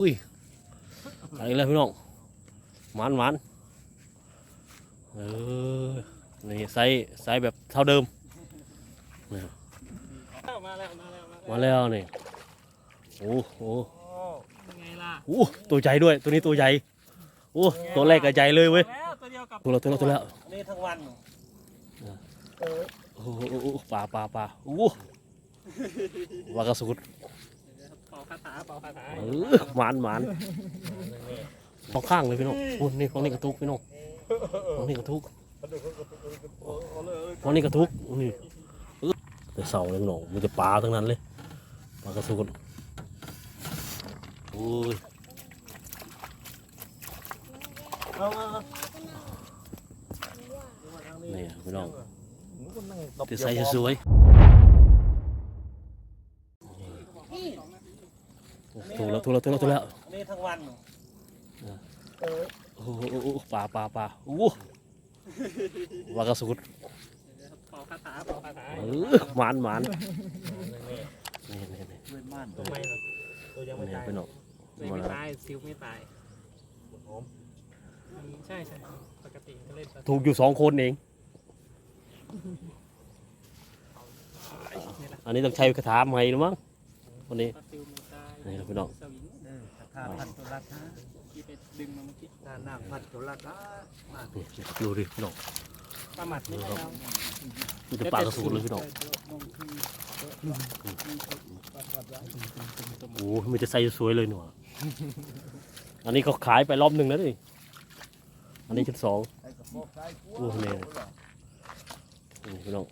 อุ้ยอะไรเลยพี่น้องหมันหมันเออนี่ไซส์ไซส์แบบเท่าเดิมมาแล้วมาแล้วมาแล้วนี่โอ้โหโอ้ตัวใหญ่ด้วยตัวนี้ตัวใหญ่โอ้ตัวแรกก็ใหญ่เลยเว้ยตัวเดียวตัวละตัวละตัวละอันนี้ทั้งวันโอ้โหปลาปลาปลาโอ้วากระสุด เป่าคาถาเป่าคาถาเออหมานหมานสองข้างเลยพี่น้องโอ้นี่ของนี่กระทุกพี่น้องของนี่กระทุกของนี่กระทุกนี่เออแต่เสาเลยพี่น้องมันจะปลาทั้งนั้นเลยปลากระสุดโอ้ยเอามานี่พี่น้องที่ใส่สวยๆ ถูกแล้วถูกแล้วถูกแล้วถูกแล้วอันนี้ทั้งวันโอ้โหโอ้โหปลาปลาปลาโอ้โหวากระสุดเป่าคาถาเป่าคาถาเออหมานหมานนี่นี่นี่ตัวไม่หรอตัวยังไม่นี่ตายพี่น้องตัวยังไม่ตายซิลไม่ตายใช่ใช่ปกติก็เล่นปลาถูกอยู่สองคนเองนี่แหละอันนี้ต้องใช้คาถาใหม่หรือมั้งวันนี้ นี่ครับพี่น้องสวิงถ้าพันตุลัดนะที่ไปดึงมาเมื่อกี้ถ้าน้ำพันตุลัดนะมานี่ดูดิพี่น้องปลาหมัดไม่ใช่เรามันจะปลากระสุนเลยพี่น้องโอ้โหมันจะใส่สวยเลยหนูอะอันนี้เขาขายไปรอบหนึ่งแล้วนี่อันนี้ชุดสองไอ้กระบอกใส่กัวโอ้โหเนี่ยนี่พี่น้อง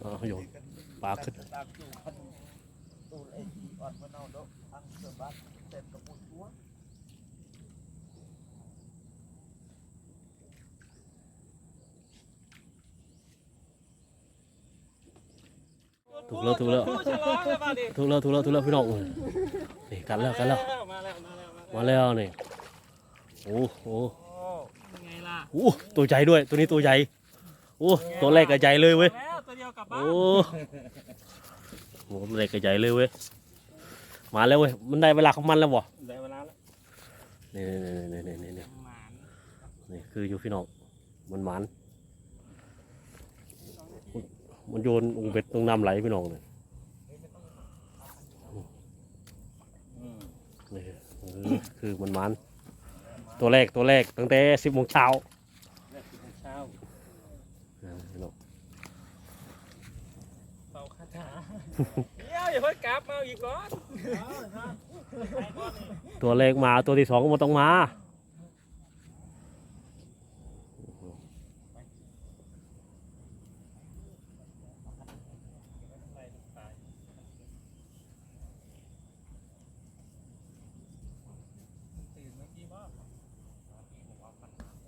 เอาโยนปลาขึ้น ตากอยู่พันตูไอ้ที่อดมันเอาดอกทางเสือบั ตเต็มกระปุกตัวถูกแล้วถูกแล้วฉลองแล้วมาดิถูกแล้วถูกแล้วถูกแล้วพี่น้องนี่กันแล้วกันแล้วมาแล้วมาแล้วมาแล้วนี่โอ้โหยังไงล่ะโอ้ตัวใหญ่ด้วย ตัวนี้ตัวใหญ่โอ้ตัวแรกก็ใหญ่เลยเว้ย แล้วตัวเดียวกลับบ้าโอ้นโหตัวแรกก็ใหญ่เลยเว้ย มาแล้วเว้ย มันได้เวลาของมันแล้วบ่ได้เวลาแล้วนี่นี่นี่นี่นี่นี่หมานนี่คืออยู่พี่น้องมันหมันมันโยนองเบ็ดตรงน้ำไหลพี่น้องเลยนี่เออคือมันหมันตัวแรกตัวแรกตั้งแต่สิบโมงเช้า แรกกินเช้า นะพี่น้อง เป่าคาถา เดี๋ยวอย่าเพิ่งกลับมาอีกก่อนตัวแรกมาตัวที่สองก็บ่ต้องมาตื่นเมื่อกี้บ้าง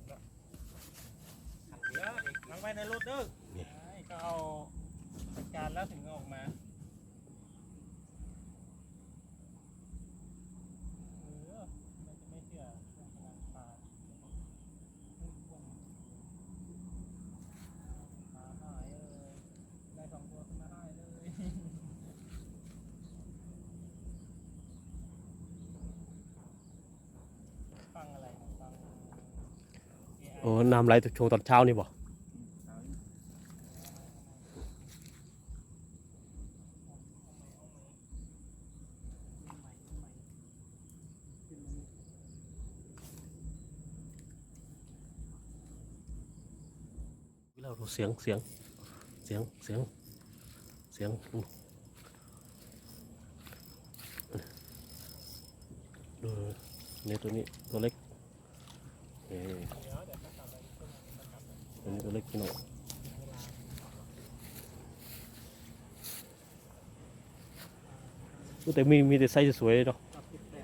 เดี๋ยวลังไว้ในรถเด้อก็เอาจัดการแล้วถึงออกมาเออมันจะไม่เชื่อขนาดปลาปลาหายเลยได้สองตัวขึ้นมาได้เลย ฟังอะไรฟัง โอ้น้ำไหลโชว์ตอนเช้านี่บ่เราดูเสียงเสียงเสียงเสียงเสียงดูดูนี่ตัวนี้ตัวเล็กเอ้ ตัวนี้ตัวเล็กพี่น้องแต่มีมีแต่ไซส์สวยๆเนาะ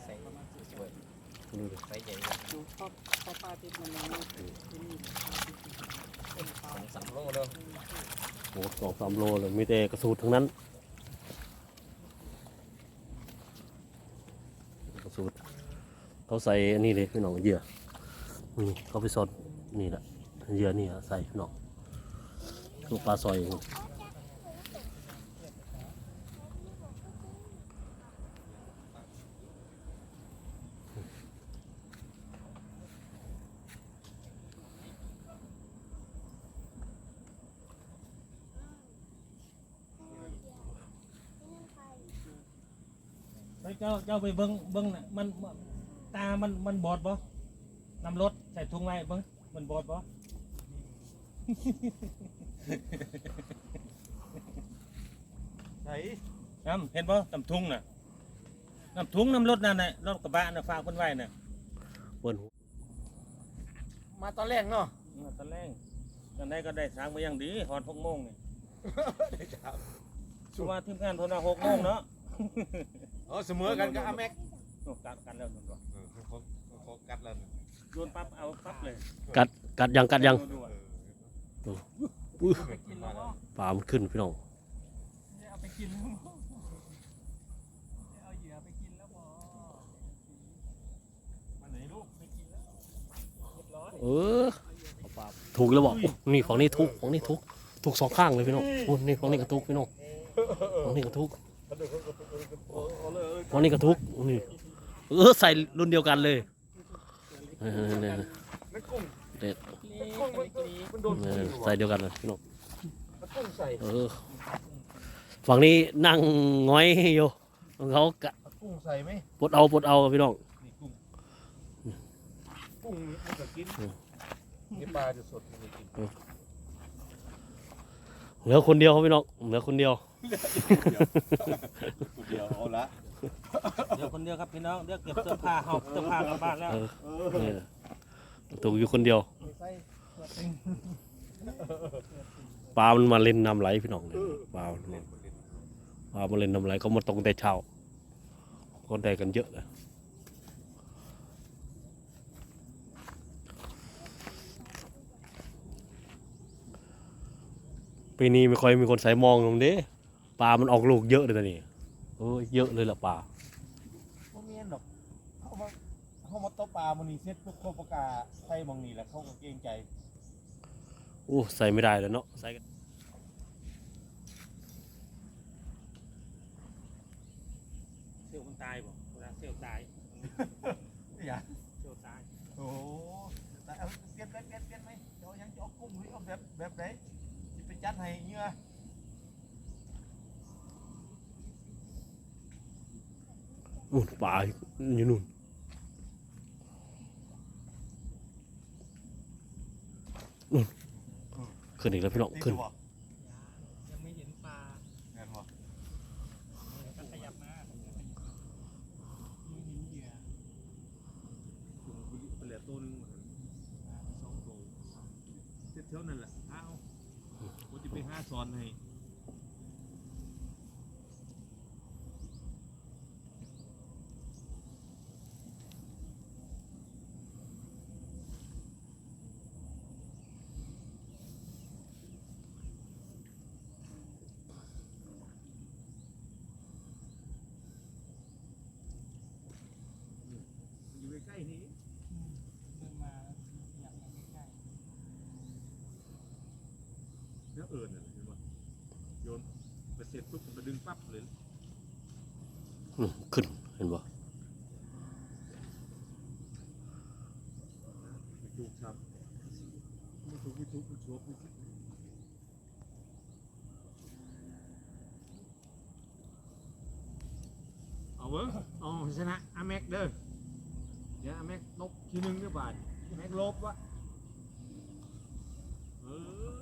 ใส่ประมาณสวยดูดิใส่ใหญ่ดูชอบชอปลาที่มันยังไม่เป็นปลาสองสามโลเลยโอ้สองสามโลเลยมีแต่กระสูดทั้งนั้นกระสูดเขาใส่อันนี้เลยพี่น้องเหยื่อนี่เขาไปสดนี่แหละ เหยื่นี่ใส่หนอกลูกปลาซอยเจ้าเจ้าไปเบิ้งเบิ้งน่ะมันตามันมันบอดบ่นำรถใส่ทุงไว้เบิ้งมันบอดบ่ ใส่น้ำเห็นบ่น้ำถุงน่ะน้ำถุงน้ำรถนั่นน่ะรถกระบะน่ะฝากคนไว้น่ะเปิ้นหูมาตอนแรกเนาะ มาตอนแรกตอนไหนก็ได้สร้างมาอย่างดีหอนหกโมงนี่ได้ครับสุมาทีมงานโทรมาหกโมงเนาะเออเสมอกันกับอาแม็กโอ้กัดกันแล้วส่วนตัวเออเขาเขากัดแล้วนะโยนปั๊บเอาปั๊บเลยกัดกัดยังกัดยังดูๆอะอุ้ยไปกินแล้วบ่ปลามันขึ้นพี่น้องเอาไปกินแล้วบ่เอาเหยื่อไปกินแล้วบ่มาไหนลูกไปกินแล้วเรียบร้อยเออเอาปลาถูกแล้วบอกนี่ฝั่งนี้ถูกฝั่งนี้ถูกถูกสองข้างเลยพี่น้องโอ้นี่ฝั่งนี้ก็ถูกพี่น้องฝั่งนี้ก็ถูกฝั่งนี้ก็ถูกนี่เออใส่รุ่นเดียวกันเลย เออเนี่ยนั่นกุ้งเด็ดกุ้งมันมันโดนเอกุ้องใส่เดียวกันเลยพี่น้องมันกุ้งใส่เออฝั่งนี้นั่งง้อยอยู่เขากะกุ้งใส่ไหมปลดเอาปลดเอาพี่น้องนี่กุ้งกุ้งมันจะกินอืมนี่ปลาจะสดมันจะกินเหลือคนเดียวครับพี่น้องเหลือคนเดียวคนเดียวเอาละเดี๋ยวคนเดียวครับพี่น้องเดี๋ยวเก็บเสื้อผ้าหอบเสื้อผ้ากลับบ้านแล้วเออเออ ถูกอยู่คนเดียวใส่ปลามันมาเล่นน้ำไหลพี่น้องเนี่ยปลามันมาปลามาเล่นน้ำไหลเขามาตรงแต่เช้าคนได้กันเยอะเลยปีนี้ไม่ค่อยมีคนใส่มองตรงนี้ปลามันออกลูกเยอะเลยตอนนี้เออเยอะเลยล่ะปลาพวก เมียนดอกเขามาเขามาตบปลามันนี่เซ็ตพวกเขาประกาใส่มองนี่แหละเขาก็เกรงใจโอ้ใส่ไม่ได้แล้วเนาะใส่กันเซลล์มันตายบ่เวลาเซลล์ตายอย่าเซลล์ตายโอ้แต่เอาเปลี่ยนเปลี่ยนเปลี่ยนเปลี่ยนไหมเดี๋ยวยังจะเอากุ้งหรือเอาแบบแบบไหนจะไปจัดให้เหงื่อนู่นปลาอยู่นู่น นู่นขึ้นอีกแล้วพี่น้องขึ้นยังไม่เห็นปลาแม่นบ่ก็ขยับมาไม่เห็นเหยื่อเปลือกต้นสองตัวเท่านั้นแหละเอาผมจะไปห้าซ้อนให้ อยู่ใกล้ๆนี้ เดินมาอยากมาใกล้ แล้วเอิญน่ะเห็นป่ะโยนไปเสร็จปุ๊บมันดึงปั๊บเลยอืมขึ้นเห็นบ่ไปจูบครับไม่ถูกไม่ถูกไม่ชัวร์ไม่ถูกเอาเว้ยเอาชนะอาแม็กเด้อเดี๋ยวอาแม็กลบทีหนึงเด้อบาทอาแม็กลบวะเออ ๆ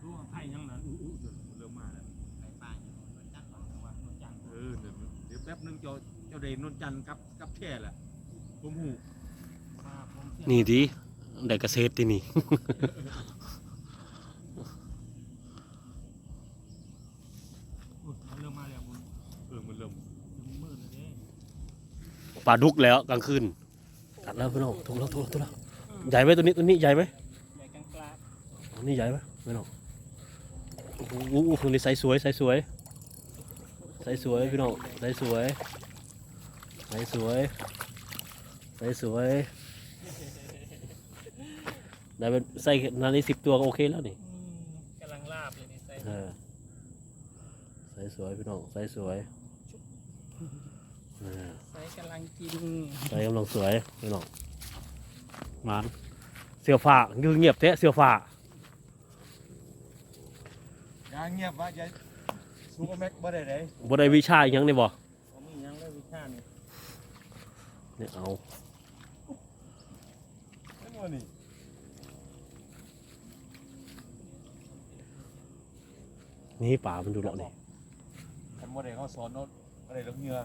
รู้ว่าไผ่ยังนั้น อู้อู้เดี๋ยวเริ่มมาแล้ว ไผ่ปลาอยู่นวลจันทร์ก่อนจังหวะนวลจันทร์ เออเดี๋ยวเดี๋ยวแป๊บนึงเจ้า เจ้าเดนนนจันทร์กับกับแค่แหละผมหูมาผมเที่ยวนี่ทีได้เกษตรที่นี่ อุ๊ยมันเริ่มมาแล้วคุณเออมันเริ่มมันมืดเลยเด้ปลาดุกแล้วกลางคืนตัดแล้วพี่น้องถูกแล้วถูกแล้วถูกแล้วใหญ่ไหมตัวนี้ตัวนี้ใหญ่ไหมใหญ่กลางกลางอันนี้ใหญ่ไหมพี่น้องโอ้โหโอ้โหตัวนี้ใสสวยใสสวยใสสวยพี่น้องใสสวย ใสสวยใสสวยได้เป็นใส่นานี้สิบตัวก็โอเคแล้วนี่อืมกำลังลาบเลยนี่ใส่เออใสสวยพี่น้องใสสวยเออใส่กำลังกินใสกำลังสวยพี่น้องหวานเสือฝ่าคือเงียบแท้เสือฝ่าอย่าเงียบว่าอย่าสูงกว่าแม็กบ่ได้เลยบ่ได้วิชาอิหยังนี่บ่ผมมีหยังได้วิชานี่ เนี่ยเอานั่นว่านี่นี่ป่ามันดูเลาะนี่คันบ่ได้เขาสอนเนาะบ่ได้ลงเหงื่อ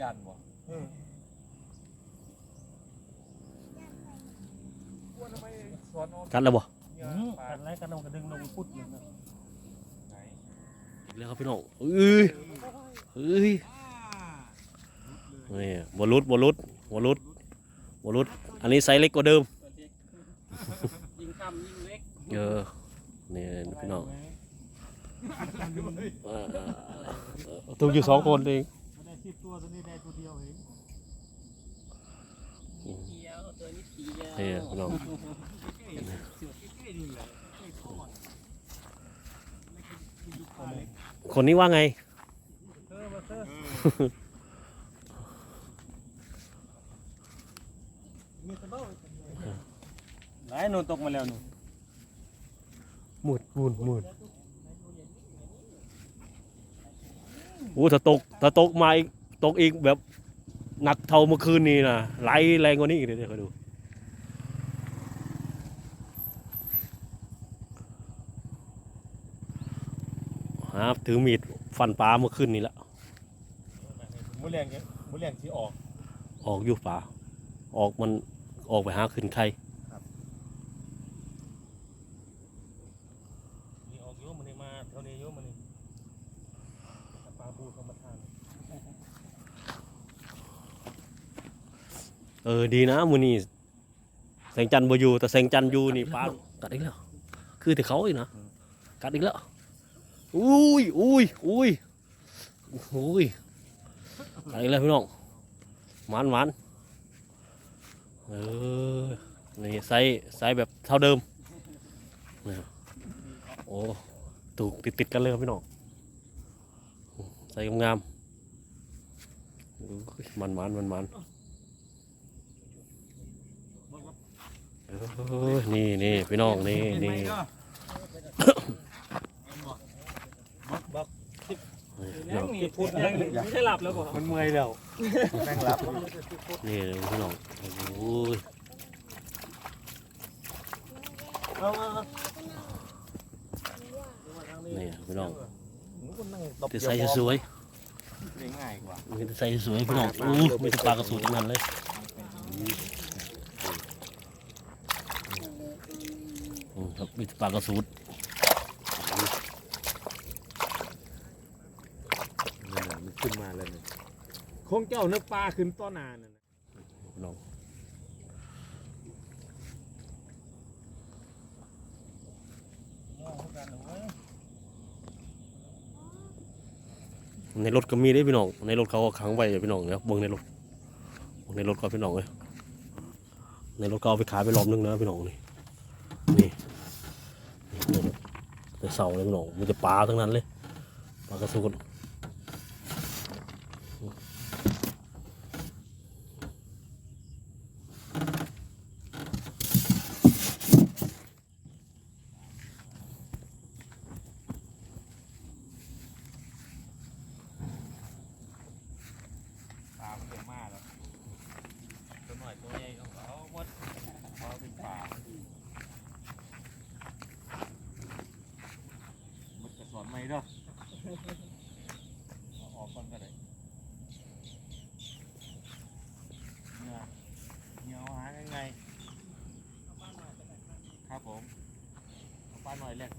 ย่านบ่เออว่าทำไมสอนเอากัดแล้วบ่เหงื่ออืมปากัดนไรกันเอากระดึงลงพุดอยู่นะไหนอีกแล้วครับพี่น้องเอ้ยเอ้ยอ่า นี่บ่หลุดบ่หลุดบ่หลุดบ่หลุดอันนี้ไซส์เล็กกว่าเดิมยิงคำยิงเล็กเออนี่พี่น้องเออตัวอยู่สองคนเองไม่ได้สิบตัวตัวนี้ได้ตัวเดียวเองเดียวตัวนี้เดียวนี่พี่น้องใกล้ๆนี่แหละใกล้ท่อนี่คนนี้ว่าไง เธอมาเธอ เออ มีตะเบ้า ไหนหนูตกมาแล้วหนูหมุดหมุดหมุดโอ้ถ้าตกถ้าตกมาอีกตกอีกแบบหนักเท่าเมื่อคืนนี้นะไหลแรงกว่านี้อีกเดี๋ยวเดี๋ยวคอยดูครับถือมีดฟันปลาเมื่อคืนนี้ละมื้อแรงเนี่ยมื้อแรงที่ออก ออกอยู่ป่าออกมันออกไปหาขึ้นไข่ นี่ออกเยอะมันนี่มาเท่านี้เยอะมันนี่ปลาบูธรรมทาน เออดีนะมือนี้แสงจันทร์บ่อยู่แต่แสงจันทร์อยู่นี่ปลากัดอีกแล้ว คือแต่เขาอีกนะกัดอีกแล้วอุ้ยอุ้ยอุ้ยอุ้ยกัดอีกแล้วพี่น้องหมันหมันเออนี่ไซส์ไซส์แบบเท่าเดิมเนี่ยโอ้ถูกติดติดๆกันเลยครับพี่น้องไซส์งามๆอุ้ยมันมันมันมัน เออนี่นี่พี่น้องนี่นี่นี่พี่น้องนี่พูดยังไม่ใช่หลับแล้วบ่มันเมื่อยแล้วแม่งรับนี่พี่น้องโอ้ยนี่พี่น้องตบจะใส่สวยง่ายกว่ามีแต่ใส่สวยพี่น้องอู้มีแต่ปลากระสุนทั้งนั้นเลยอืม ครับมีแต่ปลากระสุนมันขึ้นมาแล้วเนี่ยคงเจ้านึกปลาขึ้นต้นนานน่ะพี่น้องในรถก็มีได้พี่น้อง ในรถเขาก็ขังไว้อยู่พี่น้องเนี่ยเบิ่งในรถเบิ่งในรถก็พี่น้องเลยในรถก็เอาไปขายไปรอบนึงนะพี่น้องนี่นี่ นี่แต่เสาเลยพี่น้องมันจะปลาทั้งนั้นเลยปลากระสุน Alak.